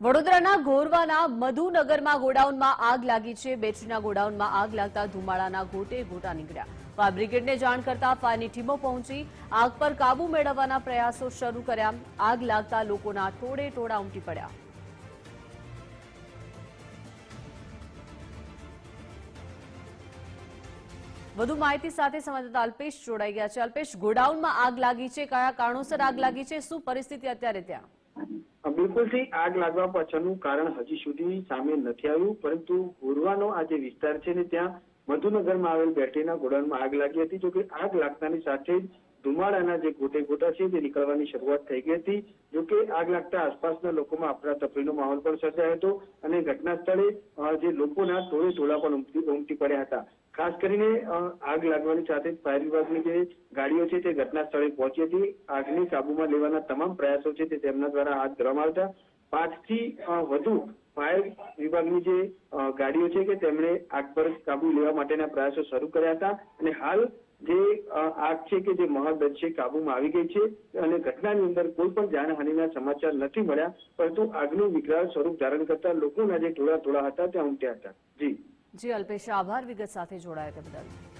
વડોદરાના ઘોરવાના મધુનગરમાં ગોડાઉનમાં આગ લાગી છે. બેટરીના ગોડાઉનમાં આગ લાગતા ધુમાડાના ગોટે ગોટા નીકળ્યા. ફાયર બ્રિગેડને જાણ કરતા ફાયરની ટીમો પહોંચી, આગ પર કાબુ મેળવવાના પ્રયાસો શરૂ કર્યા. આગ લાગતા લોકોના ટોળે ટોળા ઉમટી પડ્યા. વધુ માહિતી સાથે સંવાદદાતા અલ્પેશ જોડાઈ ગયા છે. અલ્પેશ, ગોડાઉનમાં આગ લાગી છે. કયા કારણોસર આગ લાગી છે? શું પરિસ્થિતિ અત્યારે ત્યાં? બિલકુલથી આગ લાગવા પાછળનું કારણ હજી સુધી સામે નથી આવ્યું, પરંતુ ગોરવાનો આ જે વિસ્તાર છે ને, ત્યાં મધુનગરમાં આવેલ બેટરીના ગોડાઉનમાં આગ લાગી હતી. જોકે આગ લાગતાની સાથે જ ધુમાડાના જે ગોટે ગોટા છે તે નીકળવાની શરૂઆત થઈ ગઈ હતી. જોકે આગ લાગતા આસપાસના લોકોમાં અફરાતફરીનો માહોલ પણ સર્જાયો હતો અને ઘટના સ્થળે જે લોકોના ટોળે ટોળા પણ ઉમટી ઉમટી પડ્યા હતા. ખાસ કરીને આગ લાગવાની સાથે ફાયર વિભાગની જે ગાડીઓ છે તે ઘટના સ્થળે પહોંચી હતી. આગને કાબુમાં લેવાના તમામ પ્રયાસો છે તે તેમના દ્વારા હાથ ધરવામાં આવતા. પાંચથી વધુ ફાયર વિભાગની જે ગાડીઓ છે કે તેમણે આગ પર કાબુ લેવા માટેના પ્રયાસો શરૂ કર્યા હતા. અને હાલ જે આગ છે કે જે મહદદ છે કાબુમાં આવી ગઈ છે અને ઘટનાની અંદર કોઈ પણ જાનહાનિના સમાચાર નથી મળ્યા, પરંતુ આગનું વિકરાળ સ્વરૂપ ધારણ કરતા લોકોના જે ટોળા ટોળા હતા, ત્યાં ઉમટ્યા હતા. જી. જી અલ્પેશ આભાર વિગત સાથે જોડાયા તે બદલ.